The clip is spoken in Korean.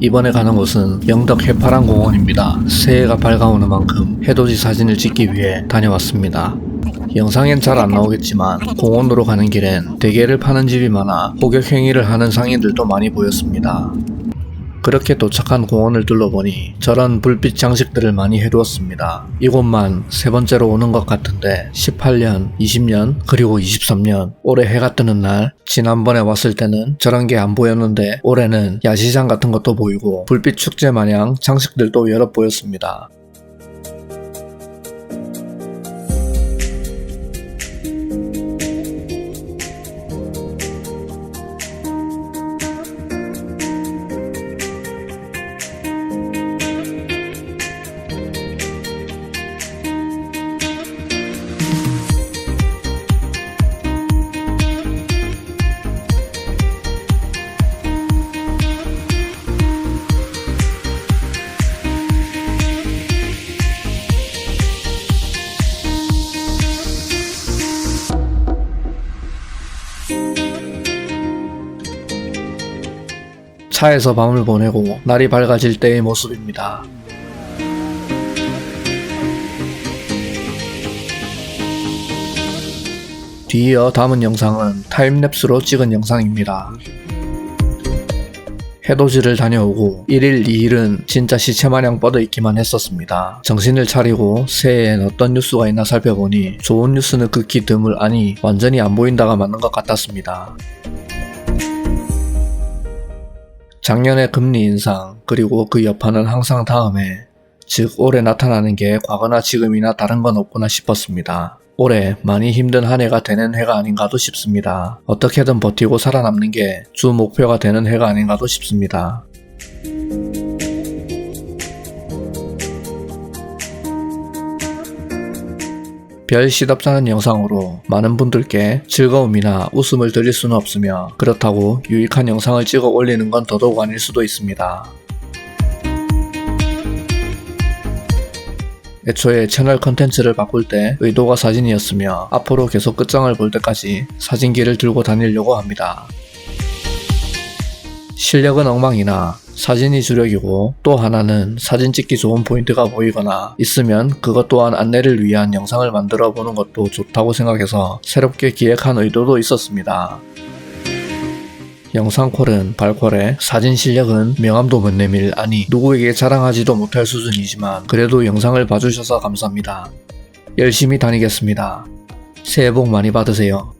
이번에 가는 곳은 영덕 해파란 공원입니다. 새해가 밝아오는 만큼 해돋이 사진을 찍기 위해 다녀왔습니다. 영상엔 잘 안 나오겠지만 공원으로 가는 길엔 대게를 파는 집이 많아 호객 행위를 하는 상인들도 많이 보였습니다. 그렇게 도착한 공원을 둘러보니 저런 불빛 장식들을 많이 해두었습니다. 이곳만 세 번째로 오는 것 같은데 18년, 20년, 그리고 23년 올해 해가 뜨는 날 지난번에 왔을 때는 저런 게 안 보였는데 올해는 야시장 같은 것도 보이고 불빛 축제 마냥 장식들도 여러 보였습니다. 차에서 밤을 보내고 날이 밝아질 때의 모습입니다. 뒤이어 담은 영상은 타임랩스로 찍은 영상입니다. 해돋이를 다녀오고 1일 2일은 진짜 시체마냥 뻗어있기만 했었습니다. 정신을 차리고 새해엔 어떤 뉴스가 있나 살펴보니 좋은 뉴스는 극히 드물 아니 완전히 안 보인다가 맞는 것 같았습니다. 작년의 금리 인상 그리고 그 여파는 항상 다음에 즉 올해 나타나는 게 과거나 지금이나 다른 건 없구나 싶었습니다. 올해 많이 힘든 한 해가 되는 해가 아닌가도 싶습니다. 어떻게든 버티고 살아남는 게 주 목표가 되는 해가 아닌가도 싶습니다. 별 시답잖은 영상으로 많은 분들께 즐거움이나 웃음을 드릴 수는 없으며 그렇다고 유익한 영상을 찍어 올리는 건 더더욱 아닐 수도 있습니다. 애초에 채널 컨텐츠를 바꿀 때 의도가 사진이었으며 앞으로 계속 끝장을 볼 때까지 사진기를 들고 다니려고 합니다. 실력은 엉망이나 사진이 주력이고 또 하나는 사진 찍기 좋은 포인트가 보이거나 있으면 그것 또한 안내를 위한 영상을 만들어 보는 것도 좋다고 생각해서 새롭게 기획한 의도도 있었습니다. 영상콜은 발콜에 사진 실력은 명함도 못 내밀 아니 누구에게 자랑하지도 못할 수준이지만 그래도 영상을 봐주셔서 감사합니다. 열심히 다니겠습니다. 새해 복 많이 받으세요.